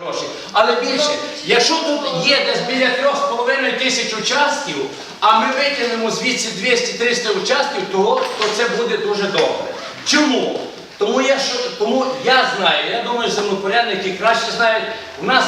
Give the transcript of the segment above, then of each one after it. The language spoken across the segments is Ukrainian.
гроші. Але більше, якщо тут є десь біля 3,5 тисяч участків, а ми витягнемо звідси 200-300 участків, то, то це буде дуже добре. Чому? Тому я, тому я знаю, я думаю, землепорядники краще знають, у нас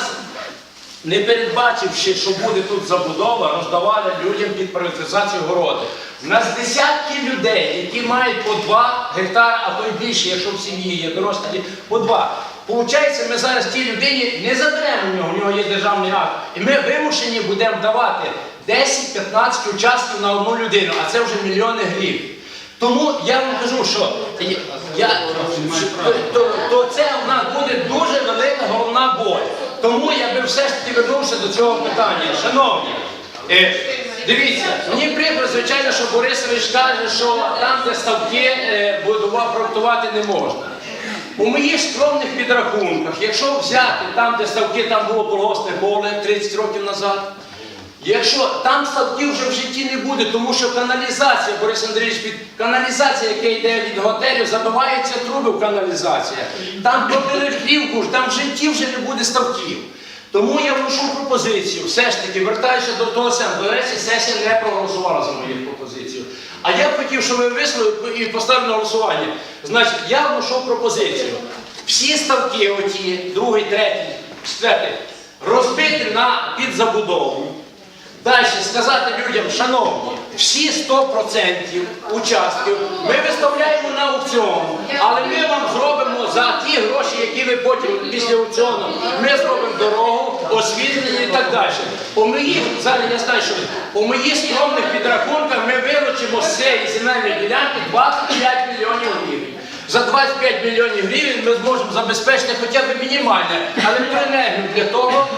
не передбачивши, що буде тут забудова, роздавали людям під приватизацію городи. У нас десятки людей, які мають по 2 гектари, а то й більше, якщо в сім'ї є дорослі, по 2. Получається, ми зараз тій людині не заберемо в нього, у нього є державний акт. І ми вимушені будемо давати 10-15 участків на одну людину, а це вже мільйони гривень. Тому я вам кажу, що я, то, то, це в нас буде дуже велика головна боль. Тому я би все ж таки вернувся до цього питання. Шановні, е, дивіться, мені прикро, звичайно, що Борисович каже, що там, де ставки е, будува- проектувати не можна. У моїх скромних підрахунках, якщо взяти там, де ставки, там було колгоспне поле 30 років назад, Якщо там ставків вже в житті не буде, тому що каналізація, Борис Андрійович, під каналізація, яка йде від готелю, забиваються труби в каналізація. Там пробили плівку, там в житті вже не буде ставків. Тому я вношу пропозицію, все ж таки, вертаюся до того. До сесія не проголосувала за мою пропозицію. А я б хотів, щоб ви висловили і поставили на голосування. Значить, я вношу пропозицію. Всі ставки, оті, другий, третій, четвертий, розбити на підзабудову. Далі сказати людям, шановні, всі 100% учасників ми виставляємо на аукціон, але ми вам зробимо за ті гроші, які ви потім після аукціону, ми зробимо дорогу, освітлення і так далі. По моїх, зараз я знаю, що по моїх скромних підрахунках ми вилучимо з цієї земельної ділянки 25 мільйонів гривень. За 25 мільйонів гривень ми зможемо забезпечити хоча б мінімальне, але енергію для того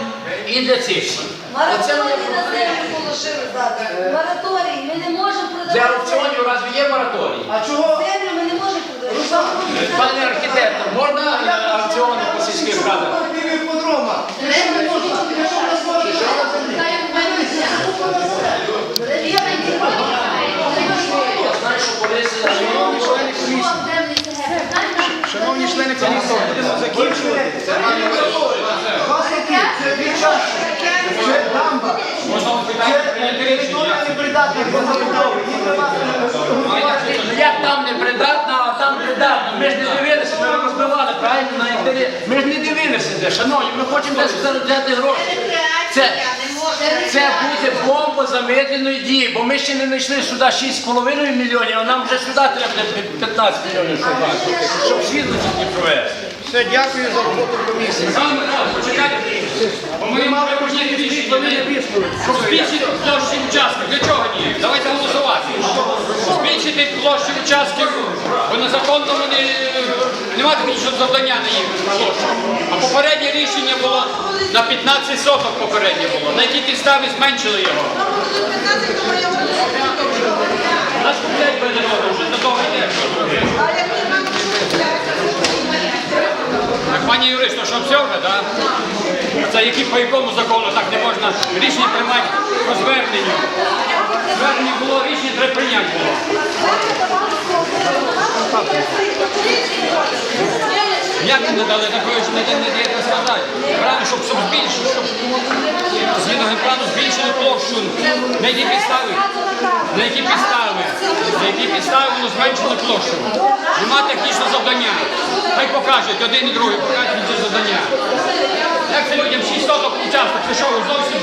і для цих. всіх. Мораторій на землю положили зараз. Мораторій, ми не можемо продавати. Для аукціонів разве є мораторій? А чого? Землю ми не можемо продавати. Пане архітектор, можна е, аукціони по сільських радах? Шановні члени комісії, будемо закінчувати. Це дамба. Це територія непридатна як там не придатна? Ми ж не дивилися, ми розбивали, правильно, на інтерес. Ми ж не дивилися де, шановні, ми хочемо десь зараз взяти гроші. Це, це буде бомба замедленої дії, бо ми ще не знайшли сюди 6,5 мільйонів, а нам вже сюди треба 15 мільйонів шукати, щоб світло тільки провести. Все, дякую за роботу комісії. Так, почекайте. Ми мали рішення, щоб збільшити площі участків. Для чого ні? Давайте голосувати. Збільшити площі участків, бо незаконно вони немає такого завдання на їх площу. А попереднє рішення було на 15 соток попереднє було. На якій підставі зменшили його. Нас купляють передову, вже до того йде. Так, пані юрист, що все вже, так? Це які по якому закону так не можна рішення приймати по зверненню. Звернення було, треба було. Як не дали такої, що не даєте сказати? Правильно, щоб, щоб збільшити, щоб згідно генплану збільшили площу. На які підстави? На які підстави? На які підстави воно зменшило площу? Нема технічного завдання. Хай покажуть один і другий, покажуть це завдання. Як це людям 6 соток учасник? Це що, зовсім?